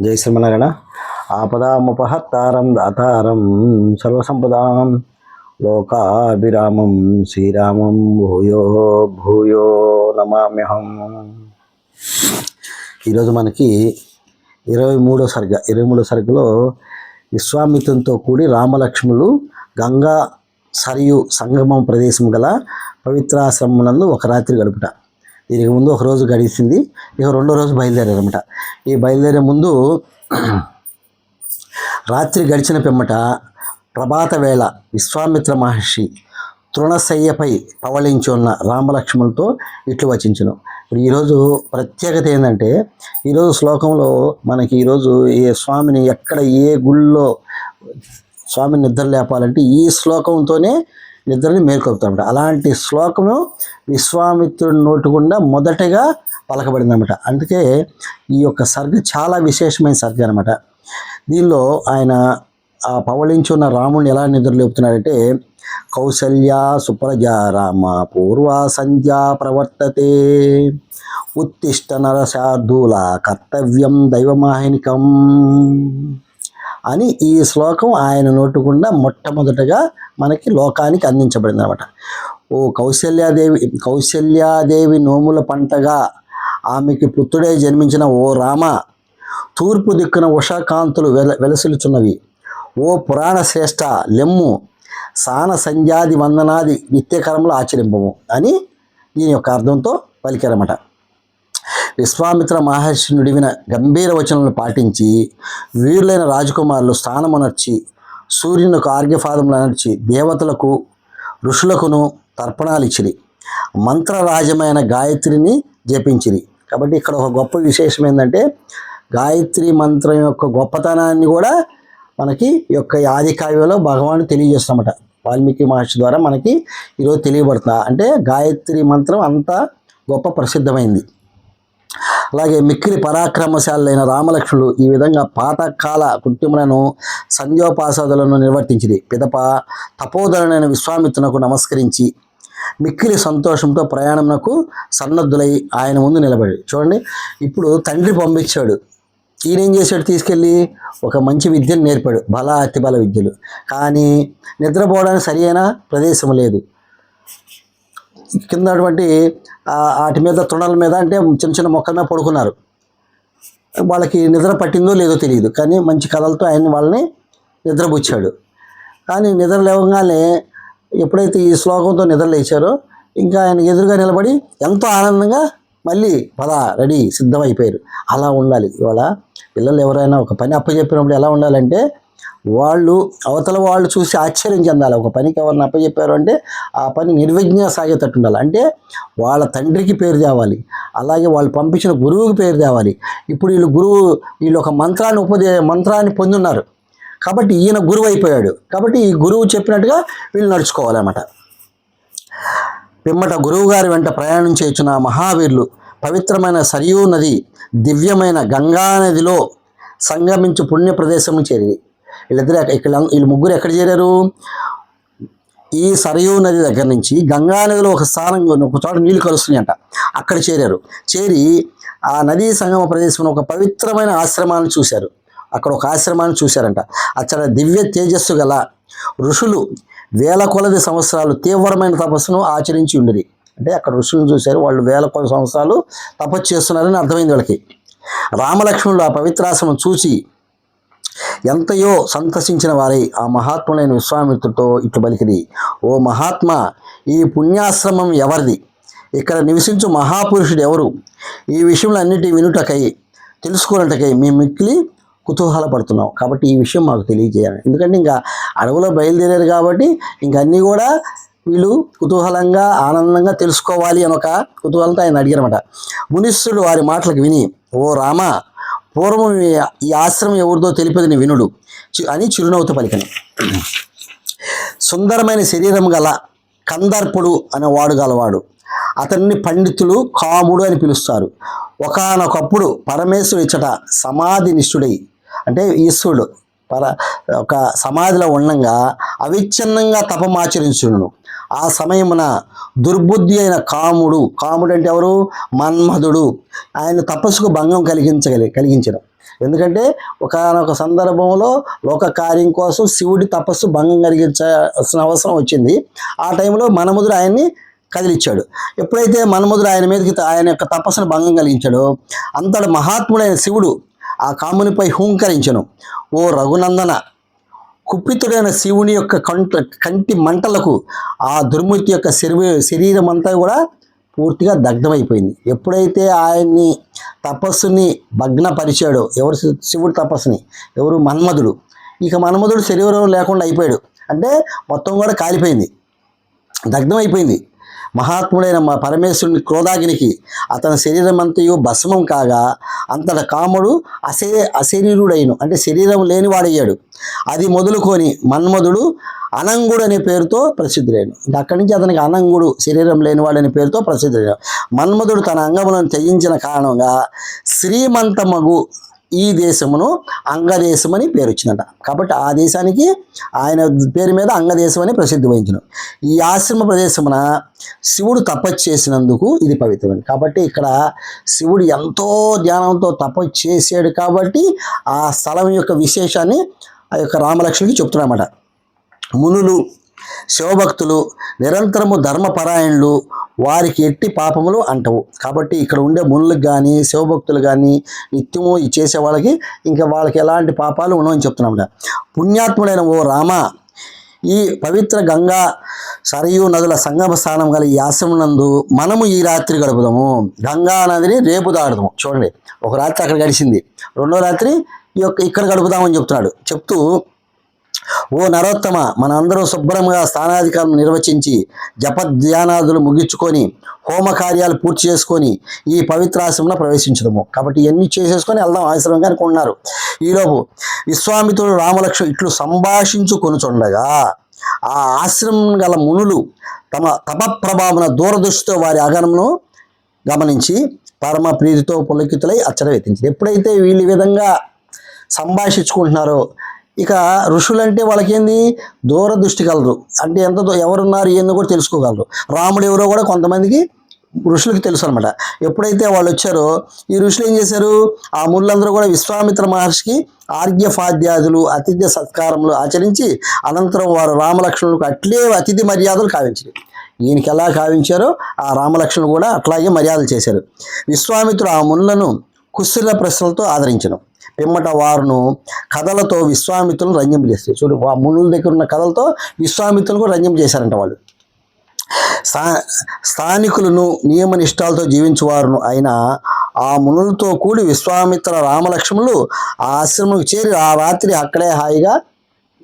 జై శ్రీమనారాయణ ఆపదాముపహత్తారం దాతారం సర్వసంపదాం లోకాభిరామం శ్రీరామం భూయో భూయో నమామ్యహం. ఈరోజు మనకి ఇరవై మూడో సర్గ ఇరవై మూడో సరుకులో విశ్వామిత్రంతో కూడి రామలక్ష్ములు గంగా సరియు సంగమం ప్రదేశం గల పవిత్రాశ్రమనందు ఒక రాత్రి గడుపుట. దీనికి ముందు ఒక రోజు గడిచింది ఇక రెండో రోజు బయలుదేరారనమాట ఈ బయలుదేరే ముందు రాత్రి గడిచిన పిమ్మట ప్రభాత వేళ విశ్వామిత్ర మహర్షి తృణశయ్యపై పవళించి ఉన్న రామలక్ష్మణులతో ఇట్లు వచించను. ఇప్పుడు ఈరోజు ప్రత్యేకత ఏంటంటే ఈరోజు శ్లోకంలో మనకి ఈరోజు ఏ స్వామిని ఎక్కడ ఏ గుళ్ళో స్వామిని నిద్ర లేపాలంటే ఈ శ్లోకంతోనే నిద్రని మేల్కొల్పుతామట అలాంటి శ్లోకము విశ్వామిత్రుడి నోటి గుండా మొదటగా పలకబడిందన్నమాట. అందుకే ఈ యొక్క సర్గ చాలా విశేషమైన సర్గ అనమాట దీనిలో ఆయన ఆ పవళించి ఉన్న రాముడిని ఎలా నిద్రలేపుతున్నాడంటే కౌసల్య సుప్రజ రామ పూర్వ సంధ్యా ప్రవర్తతే. ఉత్తిష్ట నరశార్దూల కర్తవ్యం దైవమాహినికం. అని ఈ శ్లోకం ఆయన నోటుకుండా మొట్టమొదటగా మనకి లోకానికి అందించబడింది అనమాట ఓ కౌశల్యాదేవి కౌశల్యాదేవి నోముల పంటగా ఆమెకి పుత్రుడే జన్మించిన ఓ రామ తూర్పు దిక్కున ఉషాకాంతులు వెల వెలసిలుచున్నవి ఓ పురాణ శ్రేష్ఠ లెమ్ము సాన సంధ్యాది వందనాది నిత్యకరంలో ఆచరింపము అని దీని యొక్క అర్థంతో పలికారన్నమాట. విశ్వామిత్ర మహర్షి నుడివిన గంభీర వచనాలను పాటించి వీరులైన రాజకుమారులు స్థానమునర్చి సూర్యునికి ఆర్ఘ్యపాదములు అనర్చి దేవతలకు ఋషులకును తర్పణాలు ఇచ్చిరి మంత్రరాజమైన గాయత్రిని జపించిరి. కాబట్టి ఇక్కడ ఒక గొప్ప విశేషం ఏంటంటే గాయత్రి మంత్రం యొక్క గొప్పతనాన్ని కూడా మనకి ఈ యొక్క ఆది కావ్యంలో భగవాను తెలియజేస్తామట వాల్మీకి మహర్షి ద్వారా మనకి ఈరోజు తెలియబడుతుంది. అంటే గాయత్రి మంత్రం అంత గొప్ప ప్రసిద్ధమైంది. అలాగే మిక్కిలి పరాక్రమశాలైన రామలక్ష్ములు ఈ విధంగా పాతకాల కృత్యములను సంధ్యోపాసాదులను నిర్వర్తించింది పిదప తపోధరుడైన విశ్వామిత్రునకు నమస్కరించి మిక్కిలి సంతోషంతో ప్రయాణమునకు సన్నద్ధులై ఆయన ముందు నిలబడి. చూడండి ఇప్పుడు తండ్రి పంపించాడు. ఈయనేం చేశాడు తీసుకెళ్ళి? ఒక మంచి విద్యను నేర్పాడు. బల అతిబల విద్యలు. కానీ నిద్రపోవడానికి సరి అయిన ప్రదేశం లేదు. కింద అటువంటి వాటి మీద తృణాల మీద అంటే చిన్న చిన్న మొక్కల మీద పడుకున్నారు. వాళ్ళకి నిద్ర పట్టిందో లేదో తెలియదు. కానీ మంచి కళలతో ఆయన వాళ్ళని నిద్రపుచ్చాడు. కానీ నిద్ర లేవగానే ఎప్పుడైతే ఈ శ్లోకంతో నిద్ర లేచారో ఇంకా ఆయన ఎదురుగా నిలబడి ఎంతో ఆనందంగా మళ్ళీ పద రెడీ సిద్ధమైపోయారు అలా ఉండాలి. ఇవాళ పిల్లలు ఎవరైనా ఒక పని అప్పచెప్పినప్పుడు ఎలా ఉండాలంటే వాళ్ళు అవతల వాళ్ళు చూసి ఆశ్చర్యం చెందాలి. ఒక పనికి ఎవరిని అప్పచెప్పారు అంటే ఆ పని నిర్విఘ్న సాగేటట్టు ఉండాలి అంటే వాళ్ళ తండ్రికి పేరు తేవాలి. అలాగే వాళ్ళు పంపించిన గురువుకి పేరు తేవాలి. ఇప్పుడు వీళ్ళు గురువు వీళ్ళు ఒక మంత్రాన్ని ఉపదే మంత్రాన్ని పొందున్నారు. కాబట్టి ఈయన గురువు అయిపోయాడు. కాబట్టి ఈ గురువు చెప్పినట్టుగా వీళ్ళు నడుచుకోవాలన్నమాట. పిమ్మట గురువుగారి వెంట ప్రయాణం చేయుచున్న మహావీరులు పవిత్రమైన సరియూ నది దివ్యమైన గంగా నదిలో సంగమించు పుణ్య ప్రదేశము చేరి వీళ్ళిద్దరు ఇక్కడ వీళ్ళు ముగ్గురు ఎక్కడ చేరారు? ఈ సరయూ నది దగ్గర నుంచి గంగా నదిలో ఒక స్థానం ఒక చోట నీళ్ళు కలుస్తున్నాయంట. అక్కడ చేరారు. చేరి ఆ నదీ సంగమ ప్రదేశంలో ఒక పవిత్రమైన ఆశ్రమాన్ని చూశారు. అక్కడ ఒక ఆశ్రమాన్ని చూశారంట. అక్కడ దివ్య తేజస్సు గల ఋషులు వేల కొలది సంవత్సరాలు తీవ్రమైన తపస్సును ఆచరించి ఉండేది అంటే అక్కడ ఋషులను చూశారు. వాళ్ళు వేల కొలది సంవత్సరాలు తపస్సు చేస్తున్నారని అర్థమైంది వాళ్ళకి. రామలక్ష్మణులు ఆ పవిత్రాశ్రమం చూసి ఎంతయో సంతసించిన వారై ఆ మహాత్ములైన విశ్వామిత్రుడితో ఇట్లు పలికిది ఓ మహాత్మా ఈ పుణ్యాశ్రమం ఎవరిది? ఇక్కడ నివసించు మహాపురుషుడు ఎవరు? ఈ విషయంలో వినుటకై తెలుసుకున్నట్టుకై మేము మిక్కిలి కుతూహలపడుతున్నాం కాబట్టి ఈ విషయం మాకు తెలియజేయాలి. ఎందుకంటే ఇంకా అడవిలో బయలుదేరారు కాబట్టి ఇంక అన్నీ కూడా వీళ్ళు కుతూహలంగా ఆనందంగా తెలుసుకోవాలి అని ఒక కుతూహలంతో ఆయన అడిగారన్నమాట. మునిస్సుడు వారి మాటలకు విని ఓ రామ పూర్వం ఈ- ఆశ్రమం ఎవరిదో తెలిపేదని వినుడు. చి- అని చిరునవ్వుతో పలికను సుందరమైన శరీరం గల కందర్పుడు అనే వాడు గలవాడు. అతన్ని పండితులు కాముడు అని పిలుస్తారు. ఒకానొకప్పుడు పరమేశ్వరుడు ఇచ్చట సమాధి నిష్ఠుడై అంటే ఈశ్వరుడు పర ఒక సమాధిలో ఉండంగా అవిచ్ఛిన్నంగా తపమాచరించును ఆ సమయమున దుర్బుద్ధి అయిన కాముడు కాముడు అంటే ఎవరు? మన్మధుడు. ఆయన తపస్సుకు భంగం కలిగించగలి కలిగించడం. ఎందుకంటే ఒకనొక సందర్భంలో లోక కార్యం కోసం శివుడి తపస్సు భంగం కలిగించాల్సిన అవసరం వచ్చింది. ఆ టైంలో మనముదుడు ఆయన్ని కదిలిచ్చాడు. ఎప్పుడైతే మన్మధుడు ఆయన మీదకి ఆయన యొక్క తపస్సును భంగం కలిగించాడో అంతటి మహాత్ముడైన శివుడు ఆ కామునిపై హూంకరించను. ఓ రఘునందన కుప్పితుడైన శివుని యొక్క కంట కంటి మంటలకు ఆ దుర్మూర్తి యొక్క శరీర శరీరం అంతా కూడా పూర్తిగా దగ్ధమైపోయింది. ఎప్పుడైతే ఆయన్ని తపస్సుని భగ్నపరిచాడో ఎవరు శివుడు తపస్సుని? ఎవరు మన్మధుడు? ఇక మన్మధుడు శరీరం లేకుండా అయిపోయాడు. అంటే మొత్తం కూడా కాలిపోయింది. దగ్ధమైపోయింది. మహాత్ముడైన మా పరమేశ్వరుని క్రోధాగ్నికి అతని శరీరం అంతయు భస్మం కాగా అంతట కాముడు అశే అశరీరుడైను అంటే శరీరం లేనివాడయ్యాడు. అది మొదలుకొని మన్మధుడు అనంగుడు అనే పేరుతో ప్రసిద్ధుడైన ఇంకా అక్కడి నుంచి అతనికి అనంగుడు శరీరం లేనివాడు అనే పేరుతో ప్రసిద్ధుడైన మన్మధుడు తన అంగములను త్యజించిన కారణంగా శ్రీమంతమగు ఈ దేశమును అంగదేశమని పేరు వచ్చిందట కాబట్టి ఆ దేశానికి ఆయన పేరు మీద అంగదేశం అని ప్రసిద్ధి వహించను. ఈ ఆశ్రమ ప్రదేశమున శివుడు తపస్సు చేసినందుకు ఇది పవిత్రమైంది కాబట్టి ఇక్కడ శివుడు ఎంతో ధ్యానంతో తపస్సు చేశాడు కాబట్టి ఆ స్థలం యొక్క విశేషాన్ని ఆ యొక్క రామలక్ష్మికి చెప్తున్నామట మునులు శివభక్తులు నిరంతరము ధర్మపరాయణులు వారికి ఎట్టి పాపములు అంటవు. కాబట్టి ఇక్కడ ఉండే మునులకు కానీ శివభక్తులు కానీ నిత్యము చేసే వాళ్ళకి ఇంకా వాళ్ళకి ఎలాంటి పాపాలు ఉండవని చెప్తున్నాం పుణ్యాత్ముడైన ఓ రామ ఈ పవిత్ర గంగా సరయు నదుల సంగమ స్థానం గల ఈ ఆశ్రమం నందు మనము ఈ రాత్రి గడుపుదాము. గంగా నదిని రేపు దాడుదాము చూడండి ఒక రాత్రి అక్కడ గడిచింది. రెండో రాత్రి ఈ యొక్క ఇక్కడ గడుపుదామని చెప్తున్నాడు. చెప్తూ ఓ నరోత్తమ మనందరూ శుభ్రంగా స్థానాధికారం నిర్వచించి జపధ్యానాదులు ముగించుకొని హోమ కార్యాలు పూర్తి చేసుకొని ఈ పవిత్రాశ్రమంలో ప్రవేశించడము కాబట్టి ఇవన్నీ చేసేసుకొని వెళ్దాం ఆశ్రమంగా అనుకుంటున్నారు. ఈలోపు విశ్వామిత్రుడు రామలక్ష్మి ఇట్లు సంభాషించుకొనుచుండగా ఆ ఆశ్రమం గల మునులు తమ తపప్రభావన దూరదృష్టితో వారి అగనమును గమనించి పరమ ప్రీతితో పులకితులై అచ్చట వెతించారు ఎప్పుడైతే వీళ్ళు విధంగా సంభాషించుకుంటున్నారో ఇక ఋషులంటే వాళ్ళకేంది? దూరదృష్టి కలరు అంటే ఎంత దూ- ఎవరున్నారు ఏందో కూడా తెలుసుకోగలరు. రాముడు ఎవరో కూడా కొంతమందికి ఋషులకు తెలుసు అనమాట ఎప్పుడైతే వాళ్ళు వచ్చారో ఈ ఋషులు ఏం చేశారు? ఆ ముళ్ళందరూ కూడా విశ్వామిత్ర మహర్షికి ఆర్ఘ్యపాద్యాదులు అతిథ్య సత్కారములు ఆచరించి అనంతరం వారు రామలక్ష్మణులకు అట్లే అతిథి మర్యాదలు కావించారు. ఈయనకి ఎలా కావించారో ఆ రామలక్ష్మణులు కూడా అట్లాగే మర్యాదలు చేశారు. విశ్వామిత్రుడు ఆ ముళ్ళను కుస్సుల ప్రశ్నలతో ఆదరించను పిమ్మట వారును కథలతో విశ్వామిత్రులను రంజం చేస్తారు. చూడు ఆ మునుల దగ్గర ఉన్న కథలతో విశ్వామిత్రులను కూడా రంజం చేశారంట వాళ్ళు. స్థా స్థానికులను నియమ నిష్టాలతో జీవించేవారును అయిన ఆ మునులతో కూడి విశ్వామిత్ర రామలక్ష్మణులు ఆ ఆశ్రమంకి చేరి ఆ రాత్రి అక్కడే హాయిగా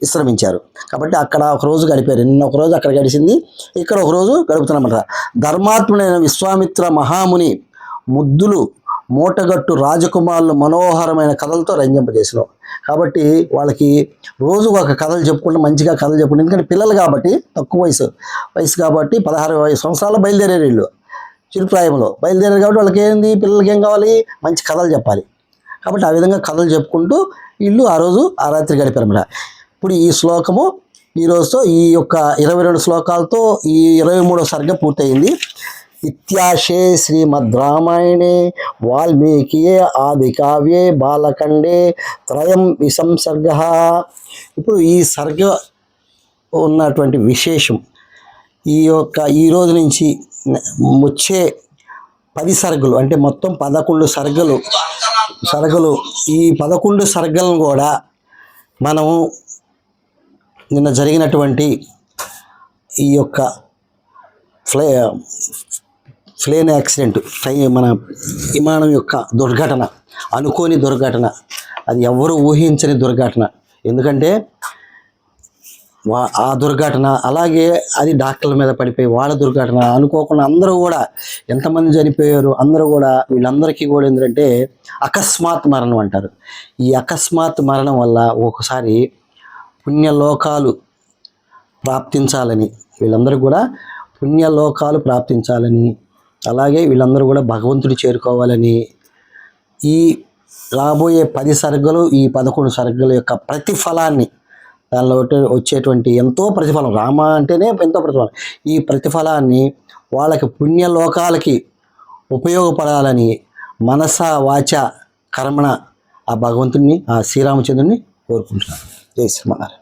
విశ్రమించారు. కాబట్టి అక్కడ ఒక రోజు గడిపారు. నిన్న ఒక రోజు అక్కడ గడిచింది. ఇక్కడ ఒక రోజు గడుపుతున్నమాట ధర్మాత్ముడైన విశ్వామిత్ర మహాముని ముద్దులు మూటగట్టు రాజకుమారులు మనోహరమైన కథలతో రంజింపజేసినాం. కాబట్టి వాళ్ళకి రోజు ఒక కథలు చెప్పుకుంటే మంచిగా కథలు చెప్పుకుంటే ఎందుకంటే పిల్లలు కాబట్టి తక్కువ వయసు వయసు కాబట్టి పదహారు వయసు సంవత్సరాలు బయలుదేరారు వీళ్ళు. చిరుప్రాయంలో బయలుదేరారు కాబట్టి వాళ్ళకి ఏంది పిల్లలకి ఏం కావాలి? మంచి కథలు చెప్పాలి. కాబట్టి ఆ విధంగా కథలు చెప్పుకుంటూ వీళ్ళు ఆ రోజు ఆ రాత్రి గడిపారన్నమాట ఇప్పుడు ఈ శ్లోకము ఈ రోజుతో ఈ యొక్క ఇరవై రెండు శ్లోకాలతో ఈ ఇరవై మూడో సరిగ్గా పూర్తయింది. ఇత్యాశే శ్రీమద్రామాయణే వాల్మీకియే ఆది కావ్యే బాలకండే త్రయం విసంసర్గ ఇప్పుడు ఈ సర్గ ఉన్నటువంటి విశేషం ఈ యొక్క ఈరోజు నుంచి వచ్చే పది సర్గలు అంటే మొత్తం పదకొండు సర్గలు సర్గలు ఈ పదకొండు సర్గలను కూడా మనము నిన్న జరిగినటువంటి ఈ యొక్క ఫ్లై ప్లేన్ యాక్సిడెంట్ మన విమానం యొక్క దుర్ఘటన అనుకోని దుర్ఘటన అది ఎవరు ఊహించని దుర్ఘటన. ఎందుకంటే వా ఆ దుర్ఘటన అలాగే అది డాక్టర్ల మీద పడిపోయి వాళ్ళ దుర్ఘటన అనుకోకుండా అందరూ కూడా ఎంతమంది చనిపోయారు అందరూ కూడా వీళ్ళందరికీ కూడా ఏంటంటే అకస్మాత్ మరణం అంటారు. ఈ అకస్మాత్ మరణం వల్ల ఒకసారి పుణ్యలోకాలు ప్రాప్తించాలని వీళ్ళందరూ కూడా పుణ్యలోకాలు ప్రాప్తించాలని అలాగే వీళ్ళందరూ కూడా భగవంతుడు చేరుకోవాలని ఈ రాబోయే పది సరుకులు ఈ పదకొండు సరుకుల యొక్క ప్రతిఫలాన్ని దానిలో వచ్చేటువంటి ఎంతో ప్రతిఫలం. రామ అంటేనే ఎంతో ప్రతిఫలం. ఈ ప్రతిఫలాన్ని వాళ్ళకి పుణ్యలోకాలకి ఉపయోగపడాలని మనస వాచ కర్మణ ఆ భగవంతుడిని ఆ శ్రీరామచంద్రుడిని కోరుకుంటున్నాను. జై శ్రీమన్నారాయణ.